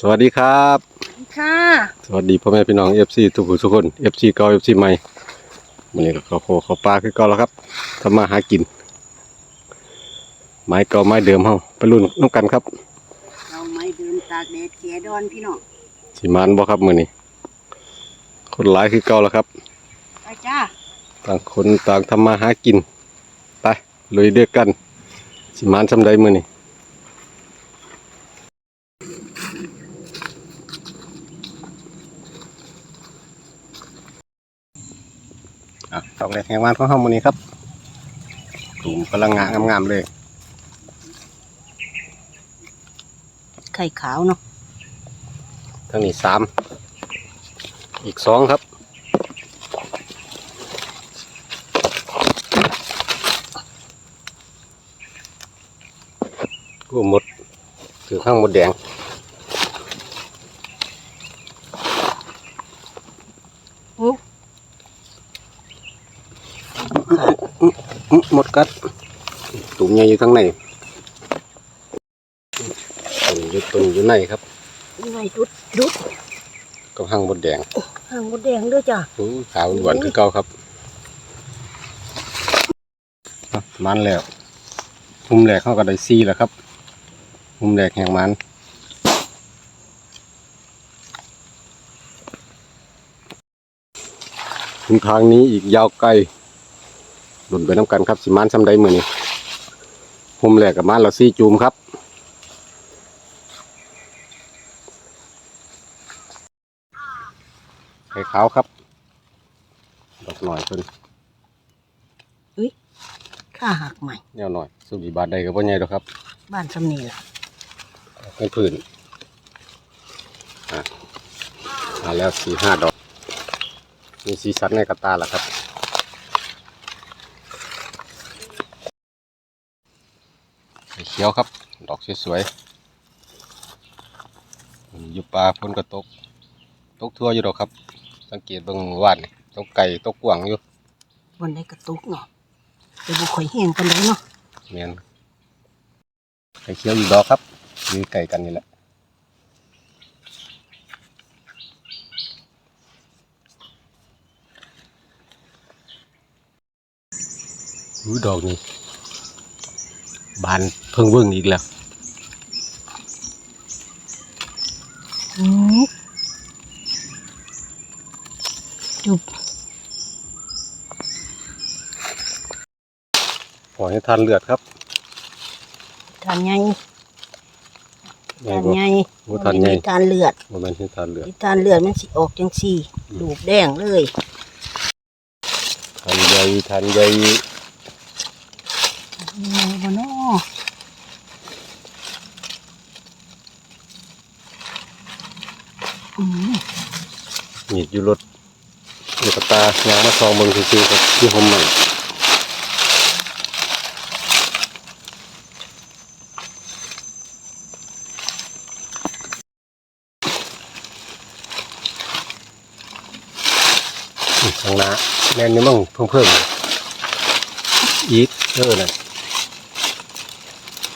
สวัสดีครับ ค่ะ สวัสดีพ่อแม่พี่น้อง FC ทุกผู้ทุกคน FC เก่า FC ใหม่วันนี้ก็เขาโคเขาปลาคือเก่าแล้วครับทำมาหากิน ไม้เก่าไม้เดิมเฮาไปรุ่นน้ำกันครับเราไม่เดินตากแดดเขียดอนพี่น้องสิมานบ่ครับมื้อนี้คนหลายคือเก่าแล้วครับไปจ้าต่างคนต่างทำมาหากิน ไปลุยเดือกัน สิมานสำใดมื้อนี้ อะตอกแรกแห่งวานของเฮามื้อนี้ครับตุ่มกำลังงามงามๆเลยไข่ขาวเนาะทั้งนี้สาม อีกสองครับ กูหมดถือข้างหมดแดง โอ้อื้อ หมดกัดตุ่มใหญ่อยู่ข้างในตุ่มอยู่ตุ่มอยู่ในครับยังไงดุดดุดก็ข้างหมดแดงหางมดแดงด้วยจ้ะอู้ขาวหวานคือเก่าครับอะมันแล้วมุมแรกเขาก็ได้ซีแล้วครับ มุมแรกแห่งมันมุมทางนี้อีกยาวไกล หลุนไปน้ำกันครับสิมันซ้ำใดมือนี้มุมแรกกับมันเราซีจูมครับไข่ขาวครับ ดอกหน่อยเพิ่นข้าหักใหม่แนวหน่อยสุบีบาทใดก็บ่ใหญ่ดอกครับ บ้านสำนีล่ะให้พื้นอะมาแล้วสี่ห้าดอก มีสีสันในกระตาแล้วครับ ไข่ เขียวครับ ดอกสวยๆอยู่ปลาพ้นกระตก ตกทั่วอยู่ดอกครับ สังเกตเบิ่งว่านนี่ตกไก่ตกกวางอยู่บนได้กระตุกเนาะแต่บุข่อยแห้งกันเลยเนาะเมียนไข่เขียวอยู่ดอกครับอยู่ไก่กันนี่แหละหูดอกนี่ บานเพิ่งเบิ่งอีกแล้วอืมจุบขอให้ทานเลือดครับทานไงใหญ่ทานบ่ไงโอ้ทานใหญ่ทานเลือดบ่แม่นให้ทานเลือดที่ทานเลือดมันสิออกจังสี่ดูบแดงเลยทานใหญ่ทานใหญ่ ยังไงบ่เนาะ อืมมีดอยู่รถอยู่กับตายางมาซองเบิ่งซื่อๆครับที่ผมใหม่อืมข้างหน้าแน่นนี่มั่งเพิ่มเพิ่มอีกเออน่ะ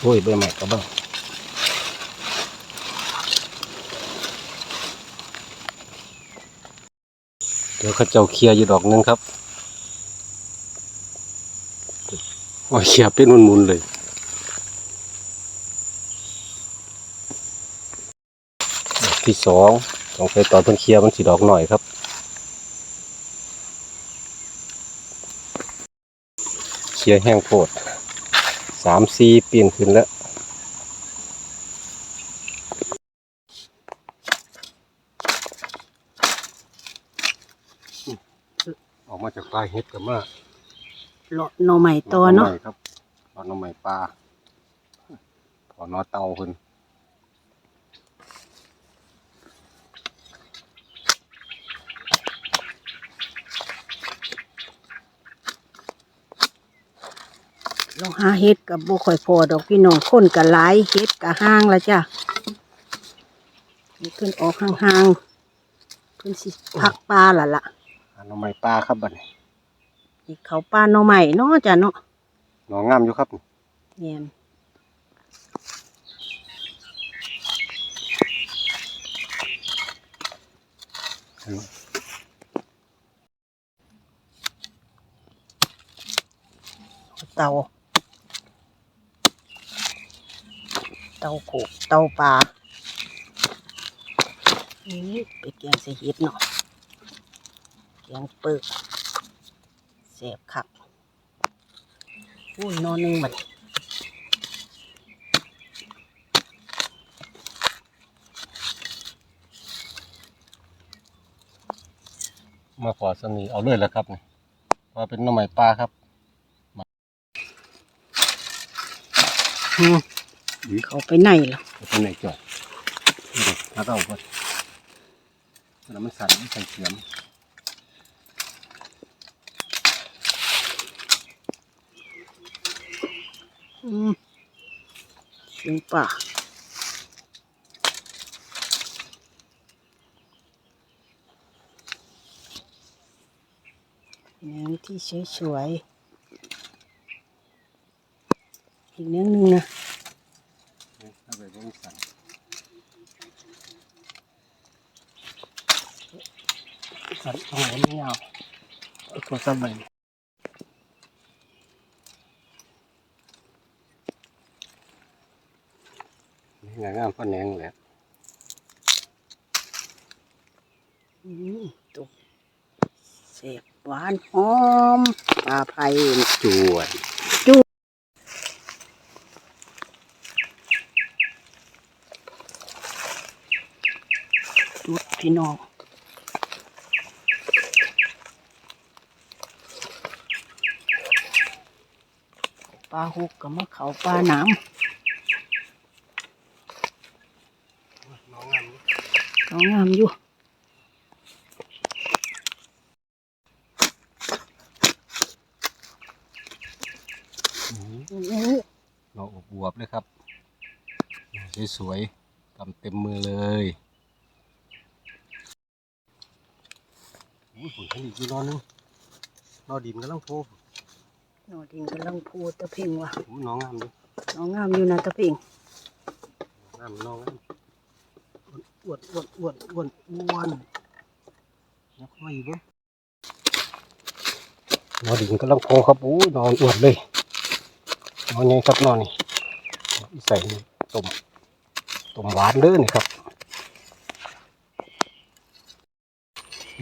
โอ้ยใบใหม่ก็บ้าง เดี๋ยวเขาเจ้าเคลียร์อยู่ดอกนึงครับโอ้ยเคลียร์เป็นมุนๆเลยที่สองสองไฟตอนเพิ่นเคลียร์มันสีดอกหน่อยครับ เคลียร์แห้งโพดสามซีเปลี่ยนขึ้นแล้ว ออกมาจากปลายเห็ดกับมาเลาะหน่อใหม่ตัวเนาะหอไม้ครับตอนน้องใหม่ปลาถอนนอเตาขึ้นเราหาเฮ็ดกับบ่ค่อยพอดอกพี่น้องคนกับหลายเฮ็ดกับห้างละจ้ะนี่เพิ่นออกห่างๆเพิ่นสิพักปลาล่ะล่ะ หาน้องใหม่ปลาครับบัดนี้นี่เขาปลาหน่อใหม่เนาะจ้ะเนาะหนองงามอยู่ครับแม่นเตา เตาโขกเตาปลานี่ไปแกงใส่เห็ดเนาะ แกงเปิกเสียบคักอุ้ยนอนหนึ่งบัดมาขอสนีเอาเลยแล้วครับนี่ว่าเป็นหน้ำใหม่ปลาครับอืมเขาไปไหนล่ะเป็นไหนจ่อยนี่เด็กแล้วก็เอาไปแล้วมันสั่นมันสั่นเสียม อืม เสียงป่าเนื้อที่สวยๆ อีกเนื้อหนึ่งนะถ้าไปก็มันสั่นสั่นตรงไหนไม่เอาเอาตัวสั่นไป นี่ไงามพ่อแนงแหละตุกเสบหวานหอมปลาไผ่จวดจุดพี่น้องปลาหุกกับมะเขาปลาหน้น้องงามำ เขางามอยู่เราอบบวบเลยครับ สวยๆทำเต็มมือเลยอุ้ยผลผลิตอยู่นอนนึงนอดินกำลังโผล่นอดินกำลังพูดตะเพ่งว่ะผมน้องงามดิน้องงามอยู่นะตะเพ่งงามน้องงาม อ้วนอ้วนอ้วนอ้วนอ้วนยักษ์ไว้อยู่บ่นอดินกำลังโผล่ครับอู้นอนอ้วนเลยนอนไงครับนอนนี่อีใส่นี่ต้มต้มหวานเด้อนี่ครับ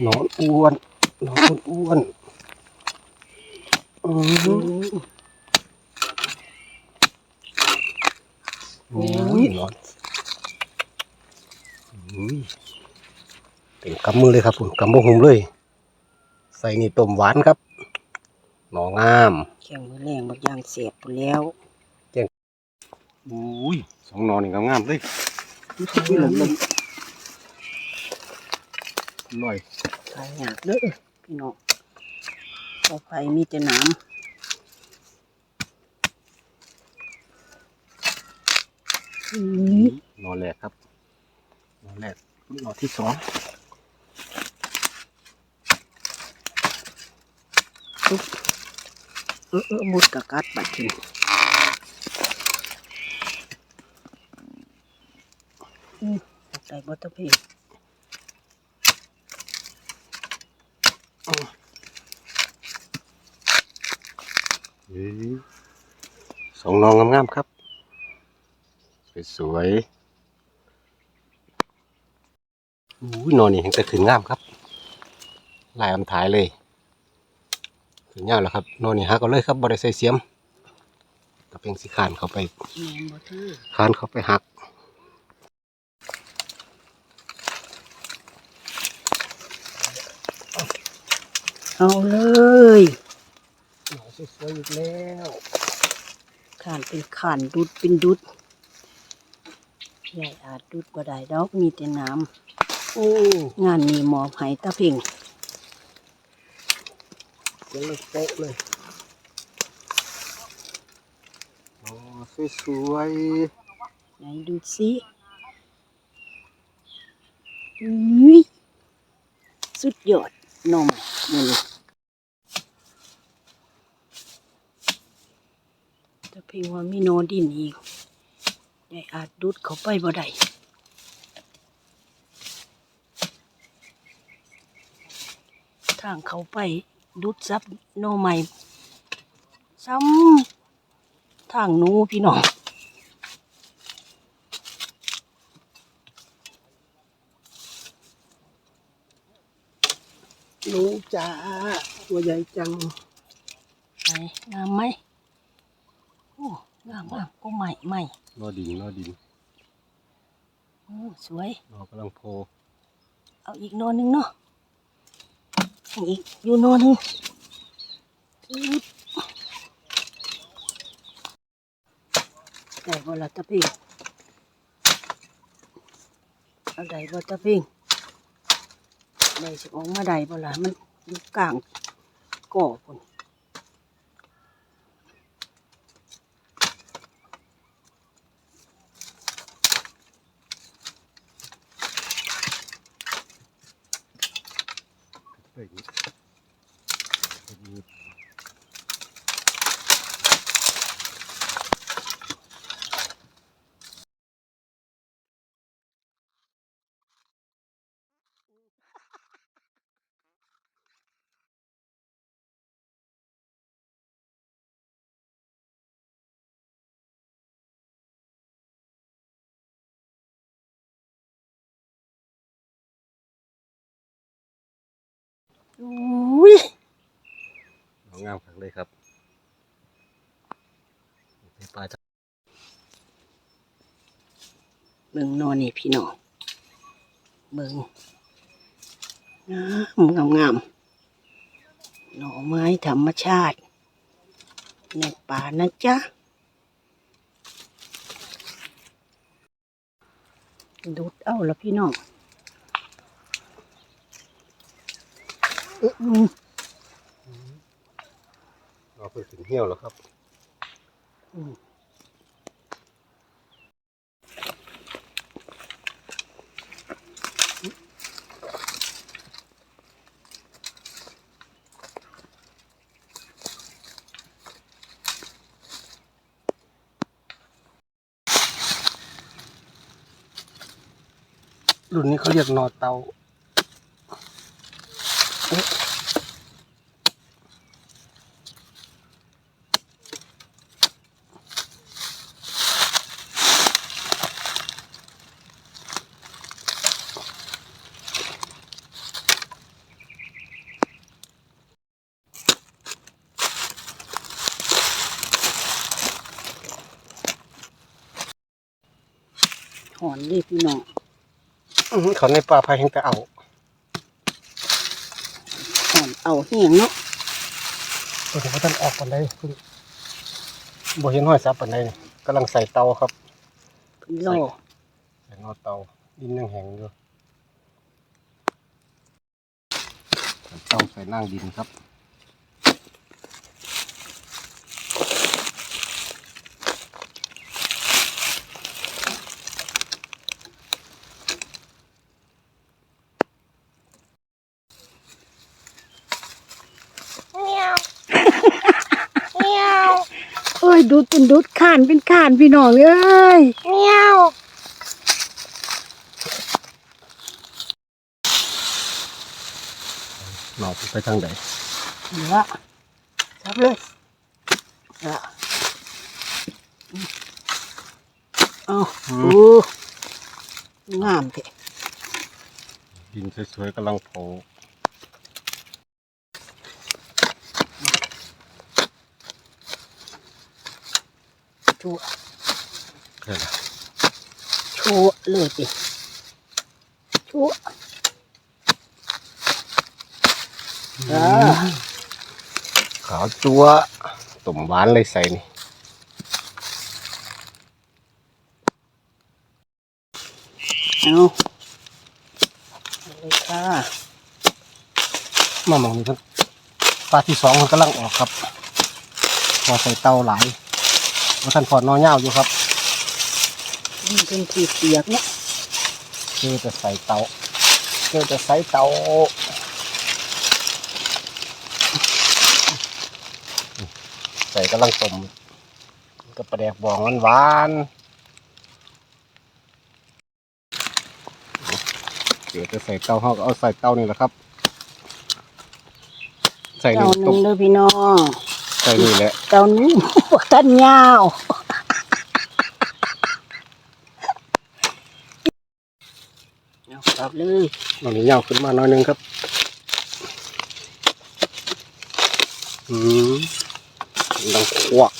นอนอ้วนนอนอ้วนอืออืมโอ้ยนอนอุ้ย เต็มกำมือเลยครับผมกำบะหุมเลย ใส่นี่ต้มหวานครับ หนองามแข็งมือแรงบักอย่างเสียบไปแล้วอุ้ยสองหนอนี่งามๆเลยนี่ลมลมอร่อยขายหยากเด้อพี่น้องปลาไผ่มีแต่น้ำอืมหนอแรกครับ หนอแรกหนอที่สองปุ๊บเออเออมุดกะกัดบัดทีอืมใส่บอตเตอร์พนเฮ้ยสองนองงามๆครับ สวยๆ อุ้ยหนอนี่เห็นแต่ขึ้นงามครับลายอำถ่ายเลยขึ้นยาวแล้วครับหนอนี่ฮักเอาเลยครับบริใส่เสียมก็เป็นสีขานเข้าไปแมนบอเตอร์คานเข้าไปหักเอาเลยหนอสวยๆอีกแล้วขานเป็นขานดุดเป็นดุดใหญ่อาจดุดบ่ได้ดอกมีแต่น้โอ้ำ งานนี้หมอบให้ตาเพ่งเสียงเลยโป๊ะเลยหนอสวยไหนดูสิอุ้ยสุดยอดนมมันตาเพ่งว่ามีโนดินอีกใหญ่อาจดุดเข้าไปบ่ได้างเขาไปดุดซับโนใหม่ซ้ำทางหนูพี่น้องหนูจ้าตัวใหญ่จังไหนงามไหมโอ้งามงามก็ใหม่ใหม่นอดินนอดินโอ้สวยนอกำลังโพเอาอีกโนนหนึ่งเนาะ อีกอยู่นอนหนึ่งอึ๊บได้บ่ละตะพิงเอาได้บ่ตะพิงได้สิออกมาได้บ่ละมันอยู่กลางก่อพุ่น เฮ้ยมี อุ้ยน้องงามคักเลยครับไปปลาจ้ะเบิ่งโนนนี่พี่น้องเบิ่งงามงามงามหน่อไม้ธรรมชาติในป่านะจ๊ะ ดูดเอาละพี่น้อง อืมนอเพิ่งถึงเหี่ยวแล้วครับรุ่นนี้เขาเรียกนอเตา หอนเลยพี่น้องอื้อหือเขาในป่าพายแห่งแต่เอาหอนเอาเหียงเนาะตัวนี้เขาท่านออกปันไดเพิ่งบ่เห็นห้อยซับปันไดนี่กำลังใส่เตาครับเพิ่นรอใส่นอเตาดินยังแห้งอยู่ใส่เตาใส่นั่งดินครับ เอ้ยดูดเป็นดูดข่านเป็นข่านพี่น้องเอ้ยหนอไปทางใดเหลือจับเลยละเอาโอ้งามเถอะดินสวยๆกำลังโผล่ ชัวเกิดชัวเลยสิชัวอ่าขาวจัวตุ่มหวานเลยใส่นี่เอาเอาเลยค่ะมามองนี่เพิ่นปลาที่สองมันกำลังออกครับพอใส่เตาหลาย ว่าท่านพอดนอเง่าวอยู่ครับมันเป็นขีดเปียกเนี่ยคือจะใส่เตาคือจะใส่เตาใส่กำลังต้มกับปลาแดกบองหวานๆเดี๋ยวจะใส่เตาเขาก็เอาใส่เตานี่แหละครับ ใส่เจ้านี่หต้นึ่มงเด้อพี่น้อง ใส่นี่แหละเจ้าหนึ่งบักตันยาวเอาครับเลยนอนนี่ยาวขึ้นมาหน่อยหนึงครับ อืมดังควัก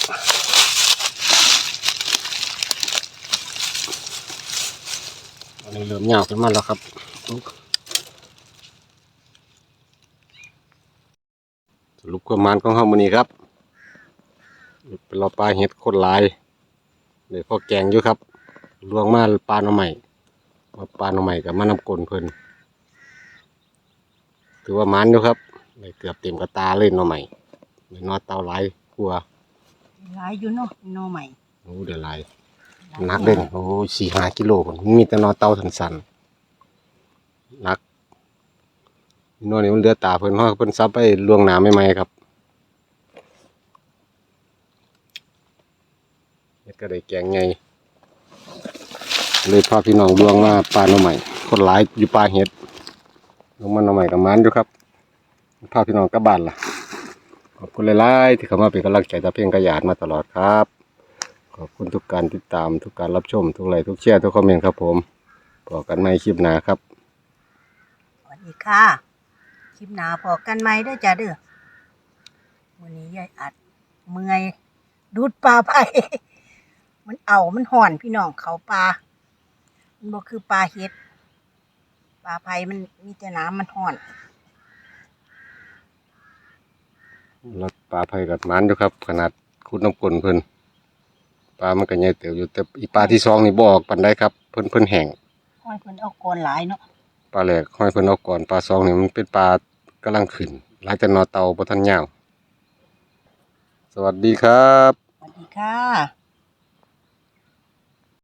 อันนี้เริ่มยาวขึ้นมาแล้วครับสรุปความหมานของเฮามื้อนี้ครับ เป็นเราปลาเห็ดโคนหลายเลยพอแกงอยู่ครับลวงมาปลาหน่อใหม่มาปลาหน่อใหม่กับมานำกลนเพิ่นถือว่าหมันอยู่ครับได้เกือบเต็มกระตาเลยหน่อใหม่ได้นอเตาหลายกลัวหลายอยู่เนาะหน้อใหม่โอ้เดี๋ยวหลายหนักเด่นโอ้สี่ห้ากิโลผมมีแต่นอเตาสันๆหนักนอนี่มันเลือดตาเพิ่นเพราะเพิ่นซับไปลวงหนาใหม่ๆครับ เฮ็ดก็ได้แกงไงเลยพาพี่น้องลวงมาปลาหน่อใหม่คนหลายอยู่ปลาเห็ดลงมาหน่อใหม่กับมันอยู่ครับพาพี่น้องกลับบ้านล่ะขอบคุณหลายๆที่เข้ามาเป็นกำลังใจตาเพียงกระยาดมาตลอดครับ ขอบคุณทุกการติดตามทุกการรับชม ทุกไลค์ทุกแชร์ทุกคอมเมนต์ครับผมพบกันใหม่คลิปหนาครับสวัสดีค่ะ คลิปหนาพอกันไหมเด้อจ้าเด้อวันนี้ยายอัดเมื่อยดูดปลาไป มันเอามันห่อนพี่น้องเขาปลามันบ่คือปลาเฮ็ดปลาไผ่มันมีแต่น้ำมันห่อนแล้วปลาไผ่กับมันอยู่ครับ ขนาดคุดน้ำกลนเพิ่นปลามันก็ใหญ่เติบอยู่แต่อีปลาที่สองนี่บ่ออกปันได้ครับเพิ่นเพิ่นแห้งห้อยเพิ่นเอากอนหลายเนาะปลาแหลกห้อยเพิ่นเอาก่อนปลาสองนี่มันเป็นปลากำลังขึ้นหลายแต่นอเตาบ่ทันยาวสวัสดีครับ สวัสดีค่ะ